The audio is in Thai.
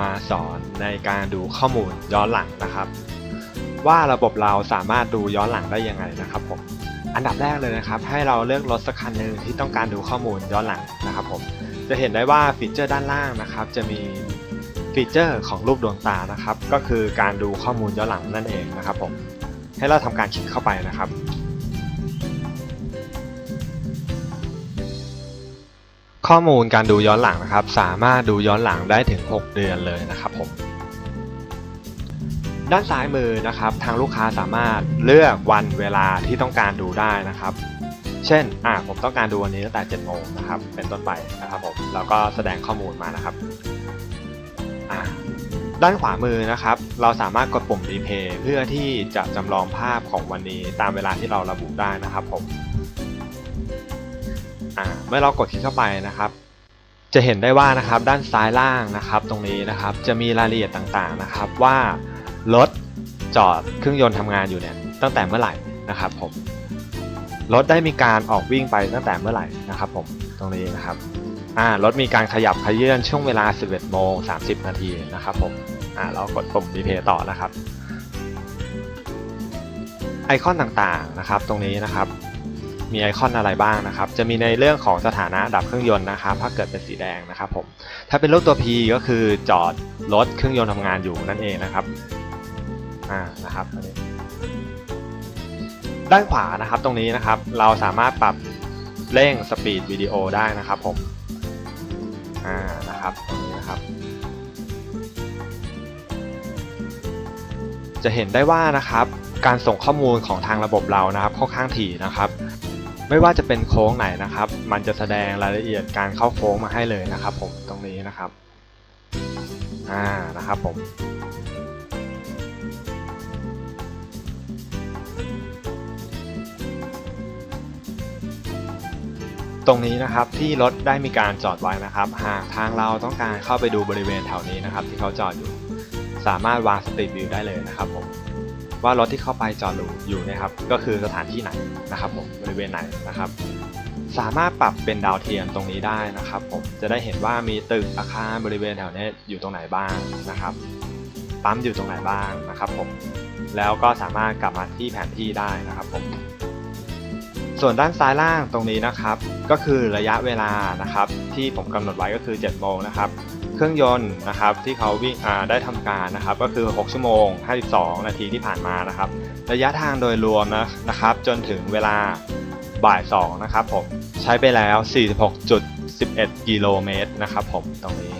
มาสอนในการดูข้อมูลย้อนหลังนะครับ ว่าระบบเราสามารถดูย้อนหลังได้ยังไงนะครับผมอันดับแรกเลยนะครับ ให้เราเลือกรถสักคันหนึ่งที่ต้องการดูข้อมูลย้อนหลังนะครับผมจะเห็นได้ว่าฟีเจอร์ด้านล่างนะครับ จะมีฟีเจอร์ของรูปดวงตานะครับ ก็คือการดูข้อมูลย้อนหลังนั่นเองนะครับผมให้เราทำการคลิกเข้าไปนะครับ ข้อมูลการดูย้อนหลังนะครับ สามารถดูย้อนหลังได้ถึง 6 เดือนเลยนะครับผมด้านซ้ายมือนะครับ ทางลูกค้าสามารถเลือกวันเวลาที่ต้องการดูได้นะครับ เช่นอ่าผมต้องการดูวันนี้ตั้งแต่7โมงนะครับ เป็นต้นไปนะครับผมแล้วก็แสดงข้อมูลมานะครับอ่าด้านขวามือนะครับ เราสามารถกดปุ่ม replay เพื่อที่จะจำลองภาพของวันนี้ตามเวลาที่เราระบุได้นะครับผม อ่าเมื่อเรากดคลิกเข้าไปนะครับ จะเห็นได้ว่านะครับด้านซ้ายล่างนะครับ ตรงนี้นะครับจะมีรายละเอียดต่างๆนะครับว่ารถจอดเครื่องยนต์ทำงานอยู่เนี่ยตั้งแต่เมื่อไหร่นะครับผมรถได้มีการออกวิ่งไปตั้งแต่เมื่อไหร่นะครับผมตรงนี้นะครับอ่ารถมีการขยับขยื่นช่วงเวลา 11โมง30 นาทีนะครับผมอ่าเรากดปุ่มรีเพย์ต่อนะครับ ไอคอนต่างๆนะครับ ตรงนี้นะครับ มีไอคอนอะไรบ้างนะครับ จะมีในเรื่องของสถานะดับเครื่องยนต์นะครับ ถ้าเกิดเป็นสีแดงนะครับผม ถ้าเป็นรูปตัว P ก็คือจอดรถเครื่องยนต์ทำงานอยู่นั่นเองนะครับ อ่า นะครับอันนี้ด้านขวานะครับตรงนี้นะครับ เราสามารถปรับเร่งสปีดวิดีโอได้นะครับผม อ่า นะครับตรงนี้นะครับจะเห็นได้ว่านะครับการส่งข้อมูลของทางระบบเรานะครับค่อนข้างถี่นะครับ ไม่ว่าจะเป็นโค้งไหนนะครับ มันจะแสดงรายละเอียดการเข้าโค้งมาให้เลยนะครับ ผมตรงนี้นะครับอ่านะครับผมตรงนี้นะครับที่รถได้มีการจอดไว้นะครับ หากทางเราต้องการเข้าไปดูบริเวณแถวนี้นะครับ ที่เขาจอดอยู่ สามารถวางสตรีทวิวได้เลยนะครับผม ว่ารถที่เข้าไปจอดอยู่นะครับก็คือสถานที่ไหนนะครับผมบริเวณไหนนะครับ สามารถปรับเป็นดาวเทียมตรงนี้ได้นะครับ ผมจะได้เห็นว่ามีตึกอาคารบริเวณแถวนี้อยู่ตรงไหนบ้างนะครับปั๊มอยู่ตรงไหนบ้างนะครับผมแล้วก็สามารถกลับมาที่แผนที่ได้นะครับผม ส่วนด้านซ้ายล่างตรงนี้นะครับ ก็คือระยะเวลานะครับที่ผมกำหนดไว้ก็คือ7โมงนะครับเครื่องยนต์นะครับที่เขาวิ่งได้ทำการนะครับก็คือ 6 ชั่วโมง 52 นาทีที่ผ่านมานะครับ ระยะทางโดยรวมนะนะครับ จนถึงเวลาบ่าย2นะครับผมใช้ไปแล้ว 46.11 กิโลเมตรนะครับผมตรงนี้